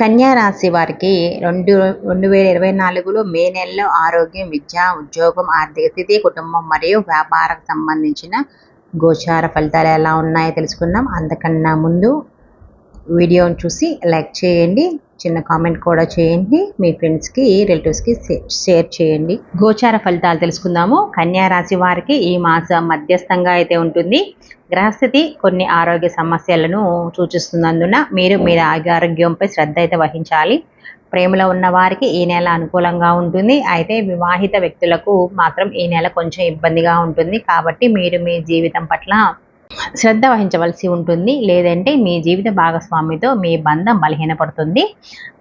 కన్యా రాశి వారికి రెండు రెండు వేల ఇరవై నాలుగులో మే నెలలో ఆరోగ్యం విద్య ఉద్యోగం ఆర్థిక స్థితి కుటుంబం మరియు వ్యాపారం సంబంధించిన గోచార ఫలితాలు ఎలా ఉన్నాయో తెలుసుకుందాం. అంతకన్నా ముందు వీడియోని చూసి లైక్ చేయండి. చిన్న కామెంట్ కూడా చేయండి. మీ ఫ్రెండ్స్కి రిలేటివ్స్కి షేర్ చేయండి. గోచార ఫలితాలు తెలుసుకుందాము. కన్యా రాశి వారికి ఈ మాసం మధ్యస్థంగా అయితే ఉంటుంది. గ్రహస్థితి కొన్ని ఆరోగ్య సమస్యలను సూచిస్తున్నందున మీరు మీ ఆరోగ్యంపై శ్రద్ధ అయితే వహించాలి. ప్రేమలో ఉన్న వారికి ఈ నెల అనుకూలంగా ఉంటుంది. అయితే వివాహిత వ్యక్తులకు మాత్రం ఈ నెల కొంచెం ఇబ్బందిగా ఉంటుంది. కాబట్టి మీరు మీ జీవితం పట్ల శ్రద్ధ వహించవలసి ఉంటుంది. లేదంటే మీ జీవిత భాగస్వామితో మీ బంధం బలహీనపడుతుంది.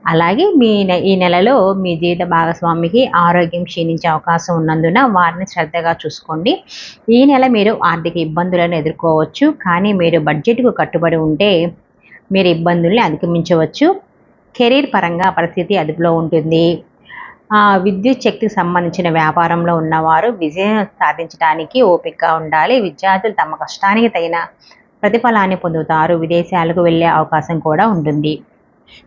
అలాగే మీ ఈ నెలలో మీ జీవిత భాగస్వామికి ఆరోగ్యం క్షీణించే అవకాశం ఉన్నందున వారిని శ్రద్ధగా చూసుకోండి. ఈ నెల మీరు ఆర్థిక ఇబ్బందులను ఎదుర్కోవచ్చు. కానీ మీరు బడ్జెట్కు కట్టుబడి ఉంటే మీరు ఇబ్బందుల్ని అధిగమించవచ్చు. కెరీర్ పరంగా పరిస్థితి అదుపులో ఉంటుంది. విద్యుత్ శక్తికి సంబంధించిన వ్యాపారంలో ఉన్నవారు విజయం సాధించడానికి ఓపికగా ఉండాలి. విద్యార్థులు తమ కష్టానికి తగిన ప్రతిఫలాన్ని పొందుతారు. విదేశాలకు వెళ్ళే అవకాశం కూడా ఉంటుంది.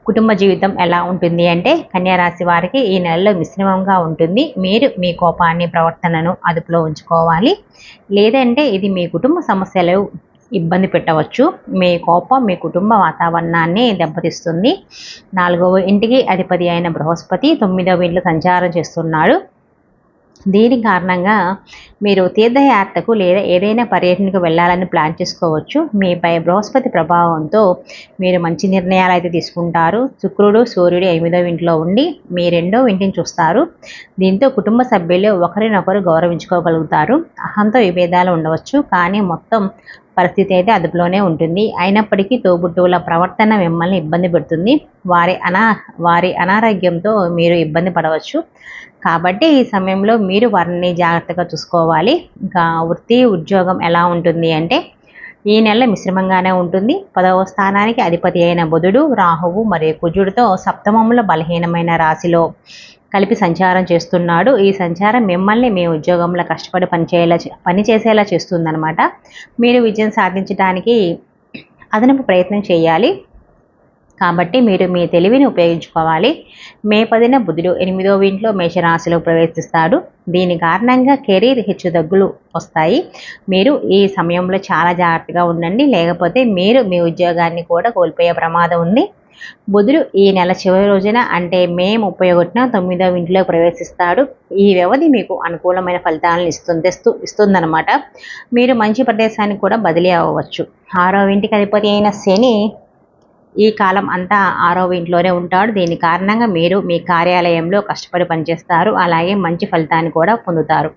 కుటుంబ జీవితం ఎలా ఉంటుంది అంటే కన్యారాశి వారికి ఈ నెలలో మిశ్రమంగా ఉంటుంది. మీరు మీ కోపాన్ని ప్రవర్తనను అదుపులో ఉంచుకోవాలి. లేదంటే ఇది మీ కుటుంబ సమస్యలు ఇబ్బంది పెట్టవచ్చు. మీ కోపం మీ కుటుంబ వాతావరణాన్ని దెబ్బతీస్తుంది. నాలుగవ ఇంటికి అధిపతి అయిన బృహస్పతి తొమ్మిదవ ఇంట్లో సంచారం చేస్తున్నాడు. దీని కారణంగా మీరు తీర్థయాత్రకు లేదా ఏదైనా పర్యటనకు వెళ్ళాలని ప్లాన్ చేసుకోవచ్చు. మీపై బృహస్పతి ప్రభావంతో మీరు మంచి నిర్ణయాలు అయితే తీసుకుంటారు. శుక్రుడు సూర్యుడు ఎనిమిదవ ఇంట్లో ఉండి మీ రెండో ఇంటిని చూస్తారు. దీంతో కుటుంబ సభ్యులు ఒకరినొకరు గౌరవించుకోగలుగుతారు. అహంతో విభేదాలు ఉండవచ్చు. కానీ మొత్తం పరిస్థితి అయితే అదుపులోనే ఉంటుంది. అయినప్పటికీ తోబుట్టువుల ప్రవర్తన మిమ్మల్ని ఇబ్బంది పెడుతుంది. వారి అనా వారి అనారోగ్యంతో మీరు ఇబ్బంది పడవచ్చు. కాబట్టి ఈ సమయంలో మీరు వారిని జాగ్రత్తగా చూసుకోవాలి. ఇంకా వృత్తి ఉద్యోగం ఎలా ఉంటుంది అంటే ఈ నెల మిశ్రమంగానే ఉంటుంది. పదవ స్థానానికి అధిపతి అయిన బుధుడు రాహువు మరియు కుజుడితో సప్తమముల బలహీనమైన రాశిలో కలిపి సంచారం చేస్తున్నాడు. ఈ సంచారం మిమ్మల్ని మీ ఉద్యోగంలో కష్టపడి పనిచేయేలా పనిచేసేలా చేస్తుందనమాట మీరు విజయం సాధించడానికి అదనపు ప్రయత్నం చేయాలి. కాబట్టి మీరు మీ తెలివిని ఉపయోగించుకోవాలి. మే పదిన బుధుడు ఎనిమిదో ఇంట్లో మేషరాశిలో ప్రవేశిస్తాడు. దీని కారణంగా కెరీర్ హెచ్చుతగ్గులు వస్తాయి. మీరు ఈ సమయంలో చాలా జాగ్రత్తగా ఉండండి. లేకపోతే మీరు మీ ఉద్యోగాన్ని కూడా కోల్పోయే ప్రమాదం ఉంది. బుధుడు ఈ నెల చివరి రోజున అంటే మే ముప్పై ఒకటిన తొమ్మిదవ ఇంట్లో ప్రవేశిస్తాడు. ఈ వ్యవధి మీకు అనుకూలమైన ఫలితాలను ఇస్తుంది ఇస్తుందన్నమాట. మీరు మంచి ప్రదేశానికి కూడా బదిలీ అవ్వచ్చు. ఆరో ఇంటికి అధిపతి అయిన శని ఈ కాలం అంతా ఆరవ ఇంట్లోనే ఉంటాడు. దీని కారణంగా మీరు మీ కార్యాలయంలో కష్టపడి పనిచేస్తారు. అలాగే మంచి ఫలితాన్ని కూడా పొందుతారు.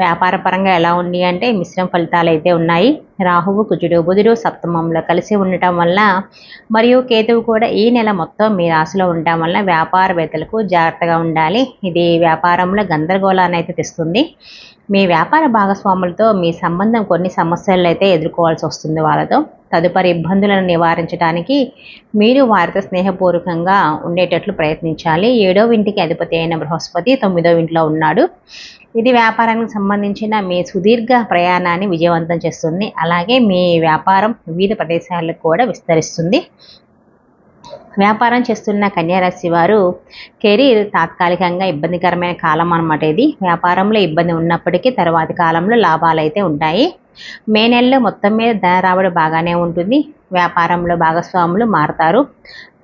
వ్యాపార పరంగా ఎలా ఉంది అంటే మిశ్రమ ఫలితాలు అయితే ఉన్నాయి. రాహువు కుజుడు బుధుడు సప్తమంలో కలిసి ఉండటం వల్ల మరియు కేతువు కూడా ఈ నెల మొత్తం మీ రాశిలో ఉండటం వల్ల వ్యాపారవేత్తలకు జాగ్రత్తగా ఉండాలి. ఇది వ్యాపారంలో గందరగోళాన్ని అయితే తెస్తుంది. మీ వ్యాపార భాగస్వాములతో మీ సంబంధం కొన్ని సమస్యలు అయితే ఎదుర్కోవాల్సి వస్తుంది వాళ్ళతో. తదుపరి ఇబ్బందులను నివారించడానికి మీరు వారితో స్నేహపూర్వకంగా ఉండేటట్లు ప్రయత్నించాలి. ఏడవ ఇంటికి అధిపతి అయిన బృహస్పతి తొమ్మిదవ ఇంట్లో ఉన్నాడు. ఇది వ్యాపారానికి సంబంధించిన మీ సుదీర్ఘ ప్రయాణాన్ని విజయవంతం చేస్తుంది. అలాగే మీ వ్యాపారం వివిధ ప్రదేశాలకు కూడా విస్తరిస్తుంది. వ్యాపారం చేస్తున్న కన్యారాశి వారు కెరీర్ తాత్కాలికంగా ఇబ్బందికరమైన కాలం అనమాట ఇది. వ్యాపారంలో ఇబ్బంది ఉన్నప్పటికీ తర్వాతి కాలంలో లాభాలు అయితే ఉంటాయి. మే నెలలో మొత్తం మీద ధన రాబడి బాగానే ఉంటుంది. వ్యాపారంలో భాగస్వాములు మారుతారు.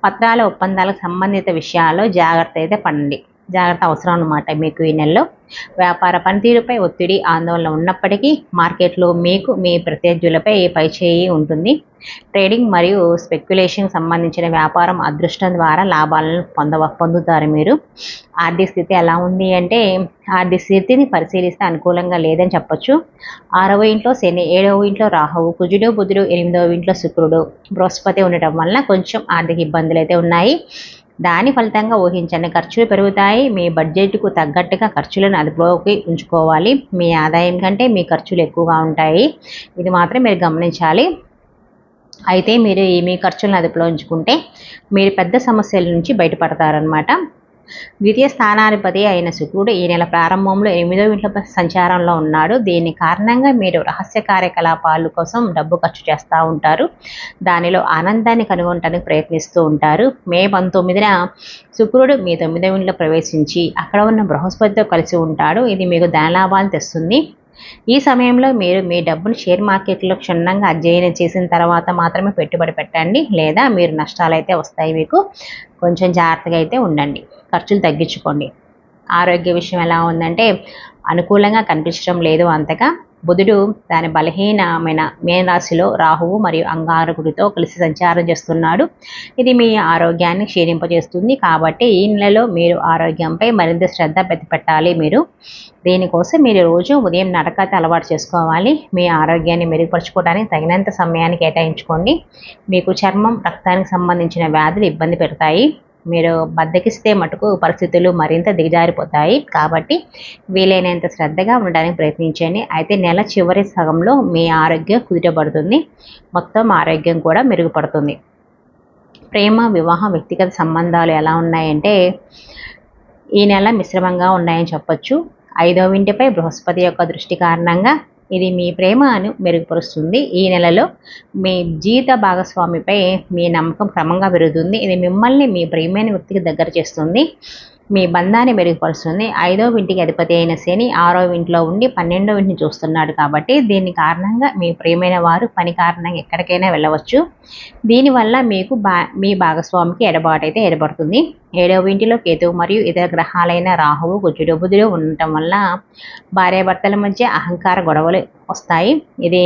పత్రాల ఒప్పందాలకు సంబంధిత విషయాల్లో జాగ్రత్త అయితే పడండి. జాగ్రత్త అవసరం అనమాట మీకు ఈ నెలలో వ్యాపార పనితీరుపై ఒత్తిడి ఆందోళన ఉన్నప్పటికీ మార్కెట్లో మీకు మీ ప్రత్యర్థులపై పైచేయి ఉంటుంది. ట్రేడింగ్ మరియు స్పెక్యులేషన్ సంబంధించిన వ్యాపారం అదృష్టం ద్వారా లాభాలను పొందవ పొందుతారు మీరు. ఆర్థిక స్థితి ఎలా ఉంది అంటే ఆర్థిక స్థితిని పరిశీలిస్తే అనుకూలంగా లేదని చెప్పొచ్చు. ఆరవ ఇంట్లో శని ఏడవ ఇంట్లో రాహువు కుజుడు బుధుడు ఎనిమిదవ ఇంట్లో శుక్రుడు బృహస్పతి ఉండటం వల్ల కొంచెం ఆర్థిక ఇబ్బందులు అయితే ఉన్నాయి. దాని ఫలితంగా ఊహించండి ఖర్చులు పెరుగుతాయి. మీ బడ్జెట్కు తగ్గట్టుగా ఖర్చులను అదుపులోకి ఉంచుకోవాలి. మీ ఆదాయం కంటే మీ ఖర్చులు ఎక్కువగా ఉంటాయి. ఇది మాత్రం మీరు గమనించాలి. అయితే మీరు ఈ మీ ఖర్చులను అదుపులో ఉంచుకుంటే మీరు పెద్ద సమస్యల నుంచి బయటపడతారనమాట ద్వితీయ స్థానాధిపతి అయిన శుక్రుడు ఈ నెల ప్రారంభంలో ఎనిమిదో ఇంట్లో సంచారంలో ఉన్నాడు. దీని కారణంగా మీరు రహస్య కార్యకలాపాల కోసం డబ్బు ఖర్చు చేస్తూ ఉంటారు. దానిలో ఆనందాన్ని కనుగొనడానికి ప్రయత్నిస్తూ ఉంటారు. మే పంతొమ్మిదిన శుక్రుడు మీ తొమ్మిదో ఇంట్లో ప్రవేశించి అక్కడ ఉన్న బృహస్పతితో కలిసి ఉంటాడు. ఇది మీకు ధనలాభాలు తెస్తుంది. ఈ సమయంలో మీరు మీ డబ్బును షేర్ మార్కెట్లో క్షుణ్ణంగా అధ్యయనం చేసిన తర్వాత మాత్రమే పెట్టుబడి పెట్టండి లేదా మీరు నష్టాలు అయితే వస్తాయి మీకు. కొంచెం జాగ్రత్తగా అయితే ఉండండి. ఖర్చులు తగ్గించుకోండి. ఆరోగ్య విషయం ఎలా ఉందంటే అనుకూలంగా కనిపించడం లేదు అంతగా. బుధుడు దాని బలహీనమైన మేనరాశిలో రాహువు మరియు అంగారకుడితో కలిసి సంచారం చేస్తున్నాడు. ఇది మీ ఆరోగ్యాన్ని క్షీణింపజేస్తుంది. కాబట్టి ఈ నెలలో మీరు ఆరోగ్యంపై మరింత శ్రద్ధ పెట్టాలి మీరు. దీనికోసం మీరు రోజు ఉదయం నడకత అలవాటు చేసుకోవాలి. మీ ఆరోగ్యాన్ని మెరుగుపరచుకోవడానికి తగినంత సమయాన్ని కేటాయించుకోండి. మీకు చర్మం రక్తానికి సంబంధించిన వ్యాధులు ఇబ్బంది పెడతాయి. మీరు బద్దకిస్తే మటుకు పరిస్థితులు మరింత దిగజారిపోతాయి. కాబట్టి వీలైనంత శ్రద్ధగా ఉండడానికి ప్రయత్నించండి. అయితే నెల చివరి సగంలో మీ ఆరోగ్యం కుదిరబడుతుంది మొత్తం ఆరోగ్యం కూడా మెరుగుపడుతుంది. ప్రేమ వివాహం వ్యక్తిగత సంబంధాలు ఎలా ఉన్నాయంటే ఈ నెల మిశ్రమంగా ఉన్నాయని చెప్పొచ్చు. ఐదవ ఇంటిపై బృహస్పతి యొక్క దృష్టి కారణంగా ఇది మీ ప్రేమను మెరుగుపరుస్తుంది. ఈ నెలలో మీ జీవిత భాగస్వామిపై మీ నమ్మకం క్రమంగా పెరుగుతుంది. ఇది మిమ్మల్ని మీ ప్రియమైన వ్యక్తికి దగ్గర చేస్తుంది. మీ బంధాన్ని మెరుగుపరుస్తుంది. ఐదో ఇంటికి అధిపతి అయిన శని ఆరో ఇంట్లో ఉండి పన్నెండో ఇంటిని చూస్తున్నాడు కాబట్టి దీని కారణంగా మీ ప్రియమైన వారు పని కారణంగా ఎక్కడికైనా వెళ్ళవచ్చు. దీనివల్ల మీకు బా మీ భాగస్వామికి ఎడబాటు అయితే ఏర్పడుతుంది. ఏడవ ఇంటిలో కేతువు మరియు ఇతర గ్రహాలైన రాహువు గుజ్జుడు బుధుడు ఉండటం వల్ల భార్యాభర్తల మధ్య అహంకార గొడవలు వస్తాయి. ఇది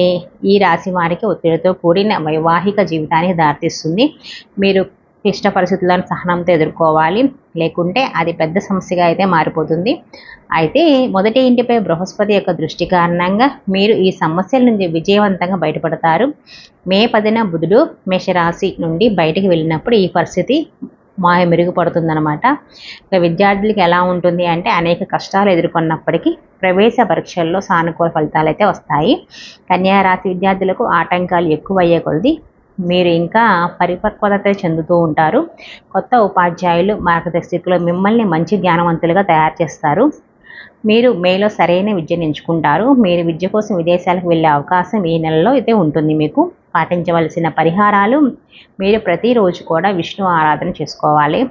ఈ రాశి వారికి ఒత్తిడితో కూడిన వైవాహిక జీవితానికి దారితీస్తుంది. మీరు క్లిష్ట పరిస్థితులను సహనంతో ఎదుర్కోవాలి. లేకుంటే అది పెద్ద సమస్యగా అయితే మారిపోతుంది. అయితే మొదటి ఇంటిపై బృహస్పతి యొక్క దృష్టి కారణంగా మీరు ఈ సమస్యల నుంచి విజయవంతంగా బయటపడతారు. మే పదిన బుధుడు మేషరాశి నుండి బయటికి వెళ్ళినప్పుడు ఈ పరిస్థితి మా మెరుగుపడుతుందన్నమాట. ఇక విద్యార్థులకి ఎలా ఉంటుంది అంటే అనేక కష్టాలు ఎదుర్కొన్నప్పటికీ ప్రవేశ పరీక్షల్లో సానుకూల ఫలితాలు అయితే వస్తాయి. కన్యారాశి విద్యార్థులకు ఆటంకాలు ఎక్కువ అయ్యే కొలది మీరు ఇంకా పరిపక్వత చెందుతూ ఉంటారు. కొత్త ఉపాధ్యాయులు మార్గదర్శకులు మిమ్మల్ని మంచి జ్ఞానవంతులుగా తయారు చేస్తారు. మీరు మేలో సరైన విద్యను ఎంచుకుంటారు. మీరు విద్య కోసం విదేశాలకు వెళ్ళే అవకాశం ఈ నెలలో అయితే ఉంటుంది మీకు. పాటించవలసిన పరిహారాలు మీరు ప్రతిరోజు కూడా విష్ణు ఆరాధన చేసుకోవాలి.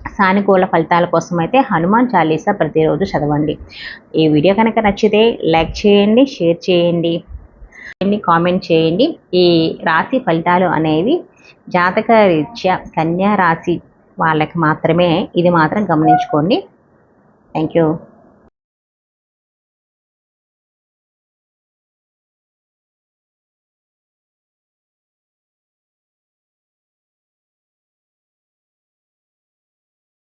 సానుకూల ఫలితాల కోసం అయితే హనుమాన్ చాలీసా ప్రతిరోజు చదవండి. ఈ వీడియో కనుక నచ్చితే లైక్ చేయండి షేర్ చేయండి. చేయండి కామెంట్ చేయండి. ఈ రాశి ఫలితాలు అనేవి జాతక రీత్యా కన్యా రాశి వాళ్ళకి మాత్రమే. ఇది మాత్రం గమనించుకోండి. Thank you